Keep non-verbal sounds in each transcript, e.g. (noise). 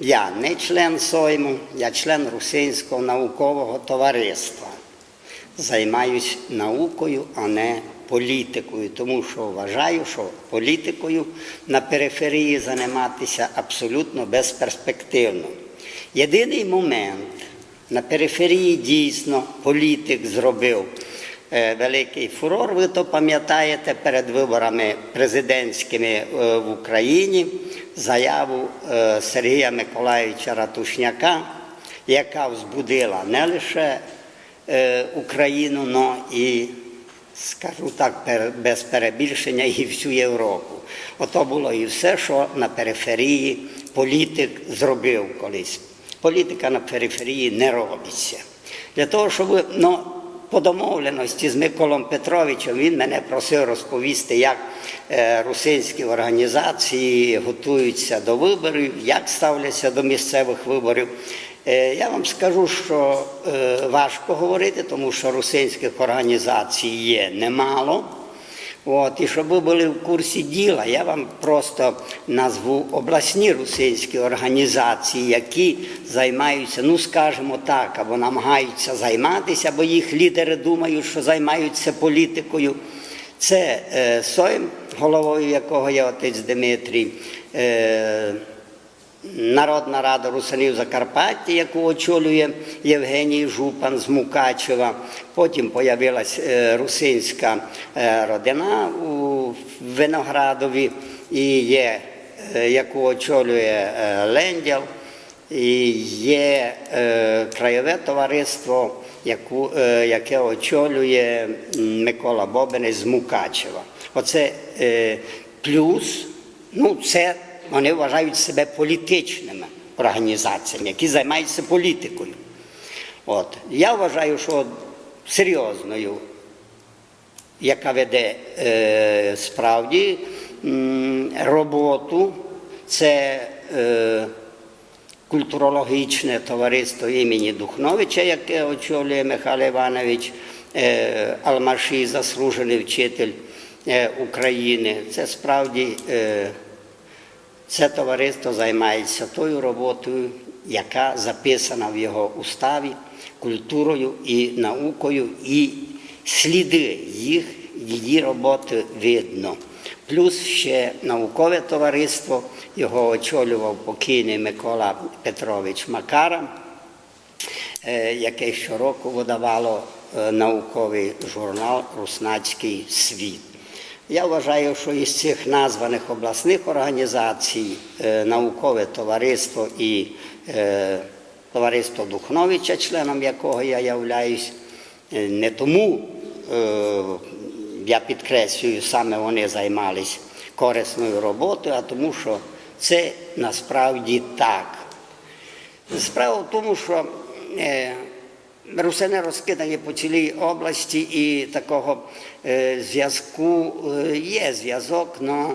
Я не член Сойму, я член Русинського наукового товариства. Займаюсь наукою, а не політикою, тому що вважаю, що політикою на периферії займатися абсолютно безперспективно. Єдиний момент на периферії дійсно політик зробив великий фурор. Ви то пам'ятаєте перед виборами президентськими е, в Україні заяву е, Сергія Миколаївича Ратушняка, яка взбудила не лише е, Україну, но і, скажу так, без перебільшення, і всю Європу. Ото було і все, що на периферії політик зробив колись. Політика на периферії не робиться. Для того, щоб ну, по домовленості з Миколом Петровичем він мене просив розповісти, як е, русинські організації готуються до виборів, як ставляться до місцевих виборів. Е, Я вам скажу, що е, важко говорити, тому що русинських організацій є немало. От, і щоб ви були в курсі діла, я вам просто назву обласні русинські організації, які займаються, ну скажімо так, або намагаються займатися, бо їх лідери думають, що займаються політикою. Це е, Сойм, головою якого є отець Дмитрій. Е, Народна рада Русинів Закарпаття, яку очолює Євгеній Жупан з Мукачева. Потім появилась е, русинська е, родина у Виноградові, і є, е, яку очолює Лендял, і є краєве товариство, яку, яке очолює Микола Бобинець з Мукачева. Оце плюс, ну це вони вважають себе політичними організаціями, які займаються політикою. От. Я вважаю, що серйозною, яка веде е, справді роботу, це е, культурологічне товариство імені Духновича, яке очолює Михайло Іванович е, Алмаші, заслужений вчитель е, України. Це справді. Е, це товариство займається тою роботою, яка записана в його уставі, культурою і наукою, і сліди їх, її роботи видно. Плюс ще наукове товариство, його очолював покійний Микола Петрович Макара, е, яке щороку видавало е, науковий журнал Руснацький світ. Я вважаю, що із цих названих обласних організацій е, наукове товариство і е, товариство Духновича, членом якого я являюсь, е, не тому я підкреслюю, саме вони займались корисною роботою, а тому, що це насправді так. Справа в тому, що русини розкидані по цілій області, і такого е, зв'язку е, є зв'язок, але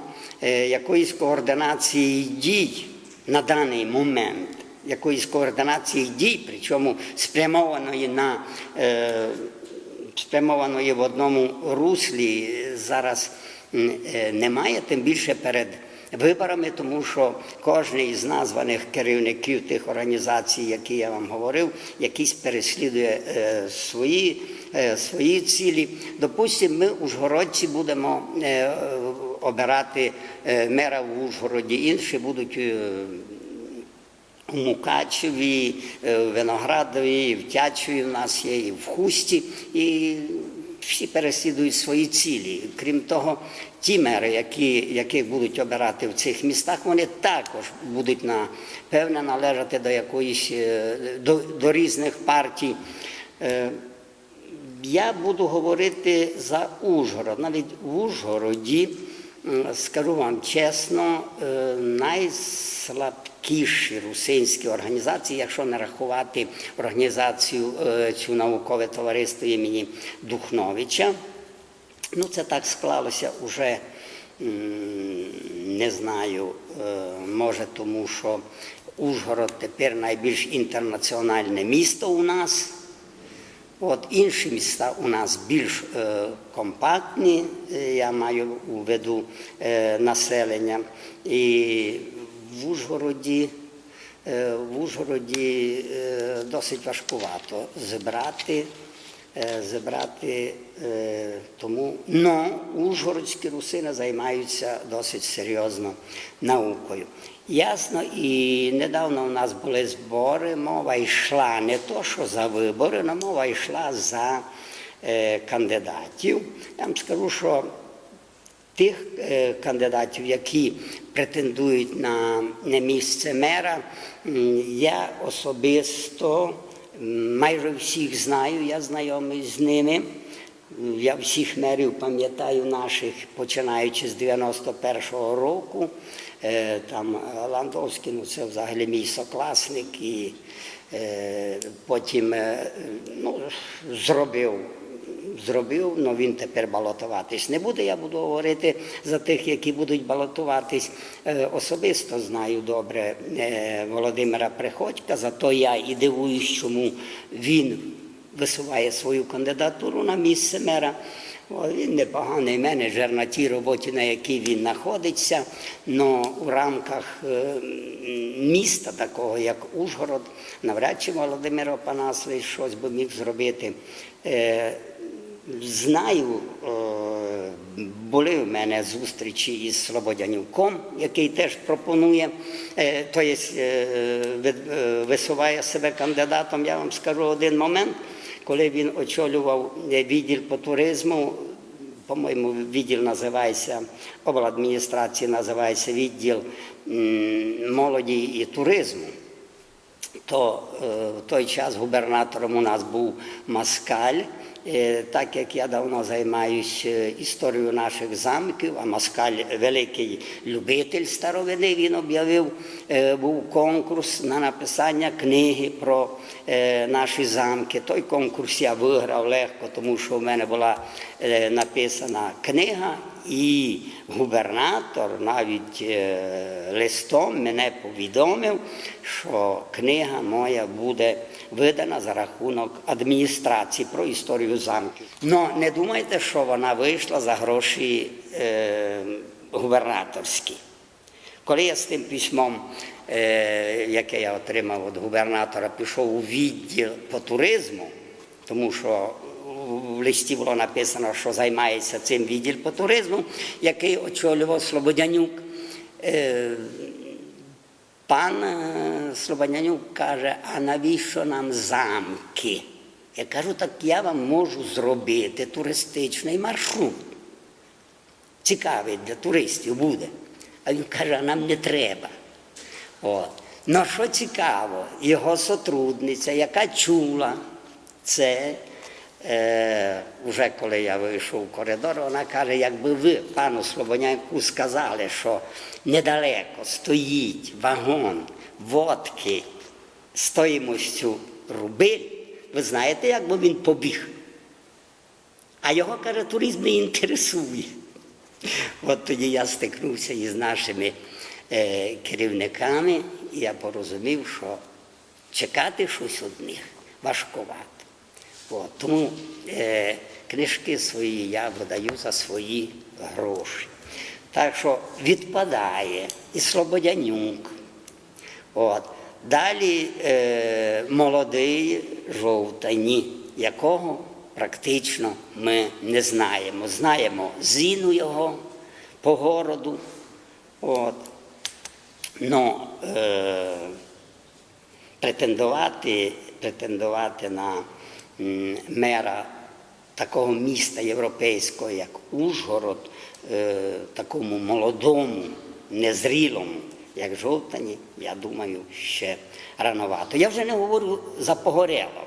е, якоїсь координації дій на даний момент, якоїсь координації дій, причому спрямованої на е, спрямованої в одному руслі зараз е, немає, тим більше перед виборами, тому що кожен із названих керівників тих організацій, які я вам говорив, якісь переслідує е, свої, е, свої цілі. Допустимо, ми ужгородці будемо е, обирати мера в Ужгороді, інші будуть. у Мукачеві, Виноградові, в Тячеві в нас є, і в Хусті, і всі переслідують свої цілі. Крім того, ті мери, які, яких будуть обирати в цих містах, вони також будуть на певне належати до якоїсь е, до, до різних партій. Е, я буду говорити за Ужгород. Навіть в Ужгороді, скажу вам чесно, е, найслабкіші русинські організації, якщо не рахувати організацію е, цю наукове товариство імені Духновича. Ну, це так склалося уже, не знаю, е, може тому, що Ужгород тепер найбільш інтернаціональне місто у нас. От інші міста у нас більш е, компактні, е, я маю у виду е, населення. І в Ужгороді е, в Ужгороді е, досить важкувато зібрати. Е, Зібрати е, тому, но ужгородські русини займаються досить серйозно наукою. Ясно, і недавно у нас були збори, мова йшла не то, що за вибори, але мова йшла за е, кандидатів. Я вам скажу, що тих кандидатів, які претендують на, місце мера, я особисто майже всіх знаю, я знайомий з ними. Я всіх мерів пам'ятаю наших, починаючи з 91-го року. Е, Там Ландовський, ну це взагалі мій сокласник, і е, потім е, ну, зробив зробив, але він тепер балотуватись не буде. Я буду говорити за тих, які будуть балотуватись. Е, Особисто знаю добре е, Володимира Приходька, зато я і дивуюсь, чому він висуває свою кандидатуру на місце мера. Він непоганий менеджер на тій роботі, на якій він знаходиться, але у рамках е, міста, такого як Ужгород, навряд чи Володимир Опанасович щось би міг зробити. Знаю, е, були в мене зустрічі із Слободянюком, який теж пропонує, е, то є, е, ви- висуває себе кандидатом. Я вам скажу один момент, коли він очолював відділ по туризму. По-моєму, відділ називається обладміністрації, називається відділ молоді і туризму то в той час губернатором у нас був Маскаль. Е, Так як я давно займаюся історією наших замків, а Маскаль великий любитель старовини, він об'явив, е, був конкурс на написання книги про е, наші замки. Той конкурс я виграв легко, тому що в мене була е, написана книга, і губернатор навіть е, листом мене повідомив, що книга моя буде видана за рахунок адміністрації про історію замків. Ну не думайте, що вона вийшла за гроші е, губернаторські. Коли я з тим письмом, е, яке я отримав від губернатора, пішов у відділ по туризму, тому що в листі було написано, що займається цим відділ по туризму, який очолював Слободянюк. Е, Пан е, Слободянюк каже, а навіщо нам замки? Я кажу, так я вам можу зробити туристичний маршрут. Цікавий для туристів буде. А він каже, а нам не треба. От. Ну що цікаво, його сотрудниця, яка чула це, е, вже коли я вийшов в коридор, вона каже, якби ви пану Слобоняку сказали, що недалеко стоїть вагон водки стоїмостю рубель, ви знаєте, як би він побіг. А його, каже, туризм не інтересує. От тоді я стикнувся із нашими е, керівниками, і я порозумів, що чекати щось від них важкувато. От, тому е, книжки свої я видаю за свої гроші. Так що відпадає і Слободянюк. От. Далі е, молодий жовтані, якого практично ми не знаємо. Знаємо зіну його по городу. От. Но е, претендувати, претендувати на мера такого міста європейського, як Ужгород, е, такому молодому, незрілому, як Жовтані, я думаю, ще рановато. Я вже не говорю за Погорелова.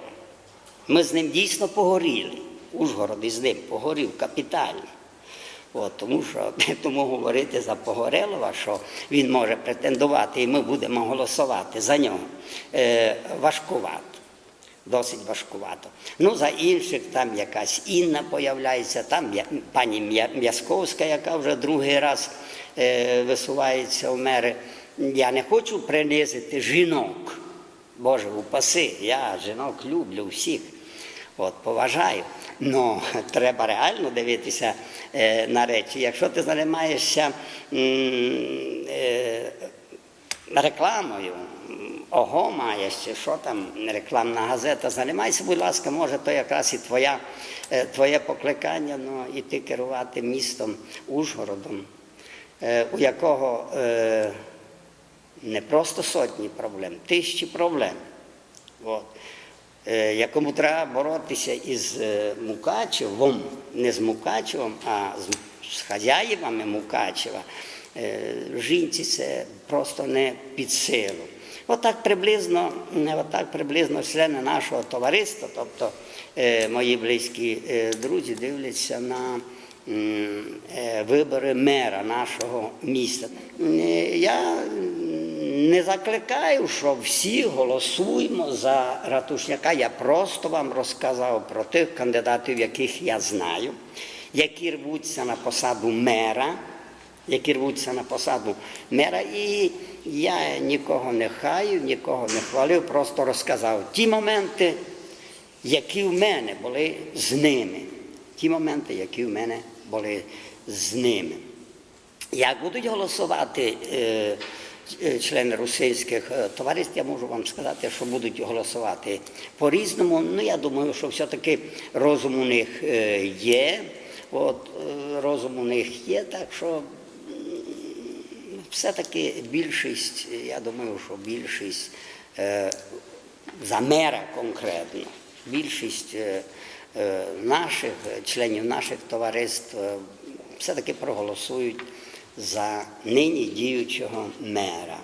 Ми з ним дійсно погоріли. Ужгород із ним погорів капітально. От, тому що (laughs) тому говорити за Погорелова, що він може претендувати, і ми будемо голосувати за нього, е, важкувато. Досить важкувато. Ну, за інших там якась Інна появляється, там пані М'я- М'язковська, яка вже другий раз е, висувається в мери. Я не хочу принизити жінок. Боже, упаси, я жінок люблю всіх. От, поважаю. Ну, (laughs) треба реально дивитися е, на речі. Якщо ти займаєшся е, рекламою, ого маєш, чи що там рекламна газета, займайся, будь ласка, може, то якраз і твоя, е, твоє покликання, ну, іти керувати містом Ужгородом, е, у якого е, не просто сотні проблем, тисячі проблем. От. Якому треба боротися із Мукачевом, не з Мукачевом, а з, хазяївами Мукачева, жінці це просто не під силу. Отак приблизно, отак приблизно члени нашого товариства, тобто е, мої близькі е, друзі, дивляться на е, вибори мера нашого міста. Я не закликаю, що всі голосуємо за Ратушняка. Я просто вам розказав про тих кандидатів, яких я знаю, які рвуться на посаду мера, які рвуться на посаду мера. І я нікого не хаю, нікого не хвалив, просто розказав ті моменти, які в мене були з ними. Ті моменти, які в мене були з ними. Як будуть голосувати е, е, члени російських е, товариств, я можу вам сказати, що будуть голосувати по-різному. Ну, я думаю, що все-таки розум у них е, є. От, розум у них є, так що все-таки більшість, я думаю, що більшість е, за мера конкретно, більшість е, е, наших членів наших товариств все-таки проголосують за нині діючого мера.